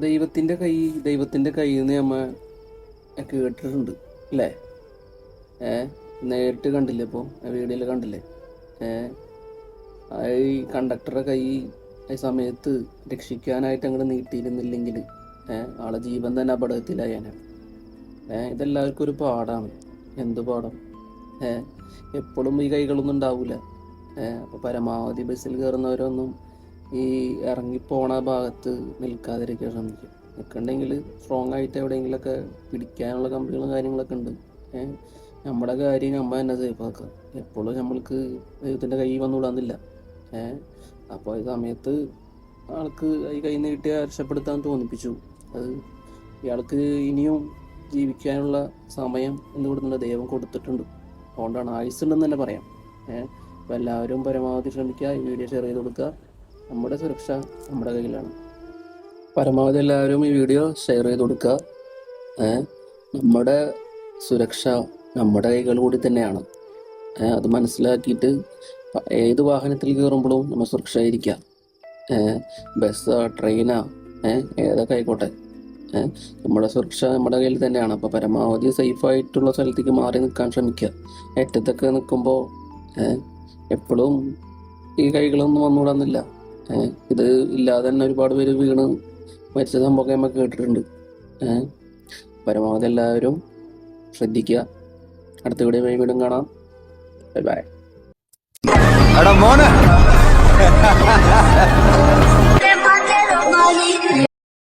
ദൈവത്തിന്റെ കൈ ദൈവത്തിന്റെ കയ്യിൽ നിന്ന് നമ്മൾ കേട്ടിട്ടുണ്ട് അല്ലേ? ഏ? നേരിട്ട് കണ്ടില്ലേ ഇപ്പോൾ വീഡിയോയിൽ കണ്ടില്ലേ? ഏ? ഈ കണ്ടക്ടറുടെ കൈ ആ സമയത്ത് രക്ഷിക്കാനായിട്ട് അങ്ങോട്ട് നീട്ടിയിരുന്നില്ലെങ്കിൽ ഏ? ആളെ ജീവൻ തന്നെ അപകടത്തിലായാണ് ഏ? ഇതെല്ലാവർക്കും ഒരു പാടാണ്. എന്ത് പാടം? ഏ? എപ്പോഴും ഈ കൈകളൊന്നും ഉണ്ടാവില്ല ഏ? അപ്പോൾ പരമാവധി ബസ്സിൽ കയറുന്നവരൊന്നും ഈ ഇറങ്ങിപ്പോണ ഭാഗത്ത് നിൽക്കാതിരിക്കാൻ ശ്രമിക്കുക നിൽക്കണ്ടെങ്കിൽ സ്ട്രോങ് ആയിട്ട് എവിടെയെങ്കിലുമൊക്കെ പിടിക്കാനുള്ള കമ്പികളും കാര്യങ്ങളൊക്കെ ഉണ്ട്. നമ്മുടെ കാര്യം നമ്മൾ തന്നെ സേഫ് ആക്കുക എപ്പോഴും നമ്മൾക്ക് ദൈവത്തിന്റെ കൈ വന്നുകൂടാന്നില്ല ഏഹ് അപ്പോൾ ഈ സമയത്ത് ആൾക്ക് ഈ കൈ നീട്ടി രക്ഷപ്പെടുത്താൻ തോന്നിപ്പിച്ചു. അത് ഇയാൾക്ക് ഇനിയും ജീവിക്കാനുള്ള സമയം എന്ന് കൊടുക്കുന്ന ദൈവം കൊടുത്തിട്ടുണ്ട്. അതുകൊണ്ടാണ് ആയുസ് ഉണ്ടെന്ന് തന്നെ പറയാം. ഏഹ് അപ്പോൾ എല്ലാവരും പരമാവധി ശ്രമിക്കുക. ഈ വീഡിയോ ഷെയർ ചെയ്ത് കൊടുക്കുക. നമ്മുടെ സുരക്ഷ നമ്മുടെ കയ്യിലാണ്. പരമാവധി എല്ലാവരും ഈ വീഡിയോ ഷെയർ ചെയ്ത് കൊടുക്കുക. നമ്മുടെ സുരക്ഷ നമ്മുടെ കൈകൾ കൂടി തന്നെയാണ്. അത് മനസ്സിലാക്കിയിട്ട് ഏത് വാഹനത്തിൽ കയറുമ്പോഴും നമ്മൾ സുരക്ഷയായിരിക്കുക. ബസ്സാ ട്രെയിനാ ഏതൊക്കെ ആയിക്കോട്ടെ. നമ്മുടെ സുരക്ഷ നമ്മുടെ കയ്യിൽ തന്നെയാണ്. അപ്പോൾ പരമാവധി സേഫായിട്ടുള്ള സ്ഥലത്തേക്ക് മാറി നിൽക്കാൻ ശ്രമിക്കുക. ഏറ്റത്തൊക്കെ നിൽക്കുമ്പോൾ എപ്പോഴും ഈ കൈകളൊന്നും വന്നുകൂടാന്നില്ല. ഇത് ഇല്ലാതെ തന്നെ ഒരുപാട് പേര് വീണ് മരിച്ച സംഭവമൊക്കെ നമ്മൾ കേട്ടിട്ടുണ്ട്. പരമാവധി എല്ലാവരും ശ്രദ്ധിക്കുക. അടുത്ത വീഡിയോ വീണ്ടും കാണാം. Bye bye